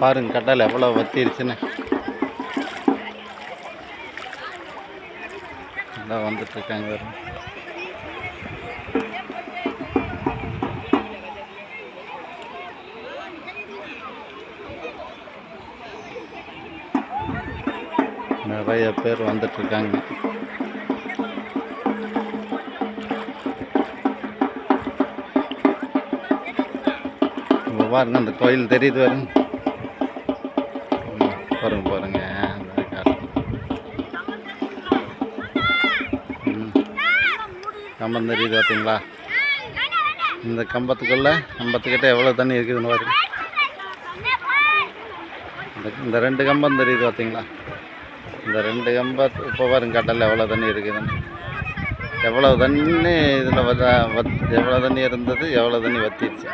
பாருங்க கடல் எவ்வளோ வத்திருச்சுன்னு. எல்லாம் வந்துட்டுருக்காங்க வரும் நிறைய பேர் வந்துட்டுருக்காங்க பாருங்க அந்த கோயில் தெரியுது பாருங்க. பாருங்க பாருங்க. கம்பம் தெரியுது பார்த்தீங்களா இந்த கம்பத்துக்குள்ள கம்பத்துக்கிட்ட எவ்வளோ தண்ணி இருக்குதுன்னு பாருங்க இந்த இந்த ரெண்டு கம்பம் தெரியுது பார்த்தீங்களா இந்த ரெண்டு கம்பத்து இப்போ பாருங்க கடலில் எவ்வளோ தண்ணி இருக்குதுன்னு. எவ்வளோ தண்ணி இதில் வத வத் எவ்வளோ தண்ணி இருந்தது எவ்வளோ தண்ணி வத்திடுச்சு